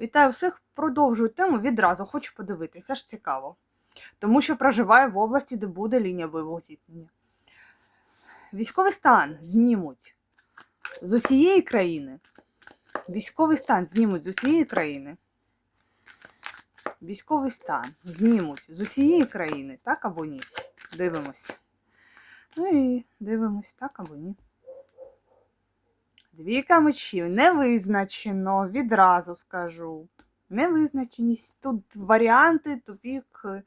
Вітаю всіх. Продовжую тему відразу. Хочу подивитися, ж цікаво. Тому що проживаю в області, де буде лінія бойового зіткнення. Військовий стан знімуть з усієї країни. Військовий стан знімуть з усієї країни. Військовий стан знімуть з усієї країни, так або ні. Дивимось. Ну і дивимось, так або ні. Двійка мечів не визначено, відразу скажу. Невизначеність. Тут варіанти, тупік, е,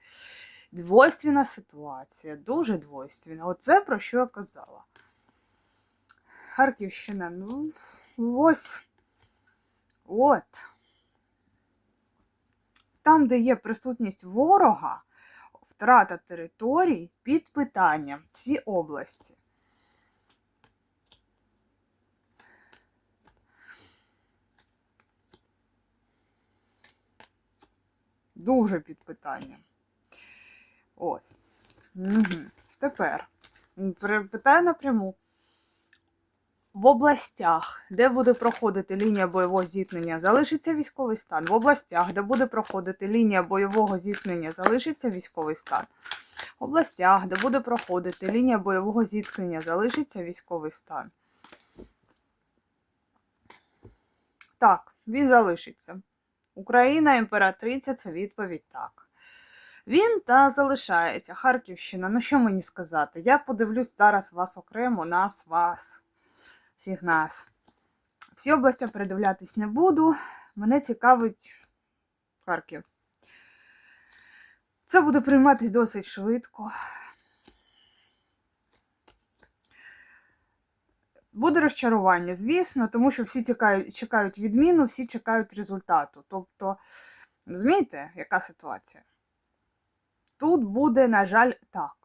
двойственна ситуація. Дуже двойственна. Оце про що я казала. Харківщина, ну, ось. От. Там, де є присутність ворога, втрата територій під питанням ці області. Дуже під питанням. Ось. Угу. Тепер питаю напряму. В областях, де буде проходити лінія бойового зіткнення, залишиться військовий стан. В областях, де буде проходити лінія бойового зіткнення, залишиться військовий стан. В областях, де буде проходити лінія бойового зіткнення, залишиться військовий стан. Так, він залишиться. Україна, імператриця це відповідь так. Він та залишається. Харківщина. Ну що мені сказати? Я подивлюсь зараз вас окремо, нас, вас, всіх нас. Всі області передивлятись не буду. Мене цікавить Харків. Це буде прийматись досить швидко. Буде розчарування, звісно, тому що всі чекають, чекають відміну, всі чекають результату. Тобто, розумієте, яка ситуація? Тут буде, на жаль, так.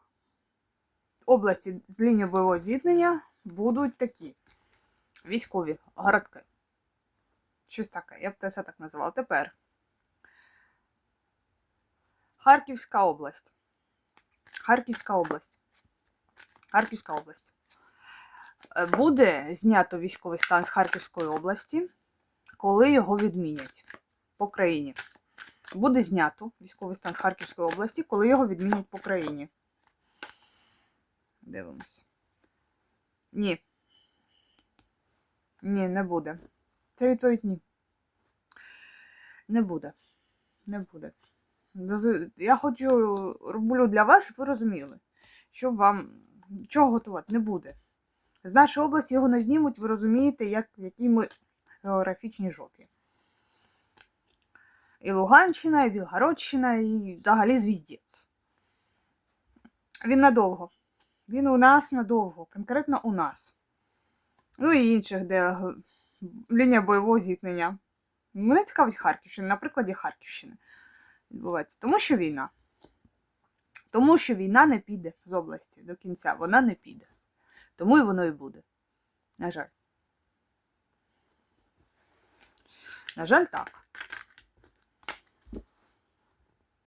Області з лінії бойового зіткнення будуть такі військові городки. Щось таке, я б це так називала. Тепер. Харківська область. Харківська область. Харківська область. Е, Буде знято військовий стан з Харківської області, коли його відмінять по країні. Буде знято військовий стан з Харківської області, коли його відмінять по країні. Дивимось. Ні. Ні, не буде. Це відповідь ні. Не буде. Не буде. Я хочу роблю для вас, щоб ви розуміли, щоб вам чого готувати не буде. З нашої області його не знімуть, ви розумієте, як, в якій ми географічній жопі. І Луганщина, і Білгородщина, і взагалі звіздець. Він надовго. Він у нас надовго, конкретно у нас. Ну і інших, де лінія бойового зіткнення. Мене цікавить Харківщина, на прикладі Харківщини відбувається. Тому що війна. Тому що війна не піде з області до кінця. Вона не піде. Тому і воно і буде. На жаль. На жаль, так.